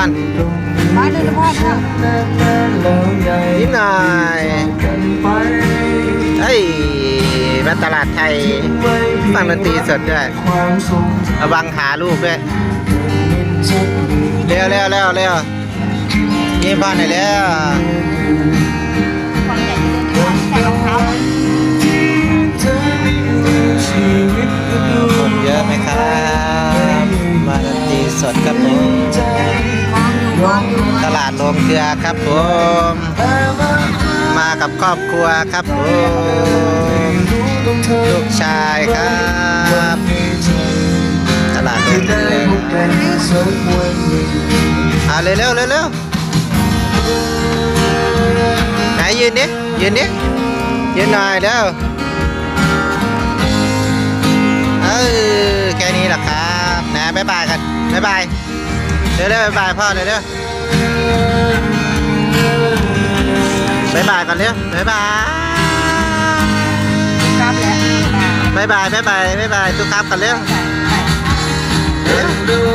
อนมาเดินพ่อนะนิดหน่อยเฮ้ยมาตลาดไทยฟังดนตรีสดด้วย ระวังหาลูกด้วย เร็วเร็วเร็วเร็วยิ้มพ่อหน่อยเร็วก่อนใหญ่จะเดินพ่อใส่รองเท้า ตลาดโรงเกลือครับผม มากับครอบครัวครับผมลูกชายครับตลาดโรงเกลืออ่าเร็วเร็วเร็วเร็วไหนยืนดิยืนดิยืนหน่อยเร็วเออแค่นี้แหละครับนะบ๊ายบายกันบ๊ายบายเร็วเร็วบ๊ายบายพ่อเร็วเบ๊ายบายกันเร็วบ๊ายบายครับแล้วบ๊ายบายบ๊ายบายบ๊ายบายทุกครับกันเร็วไปเร็ว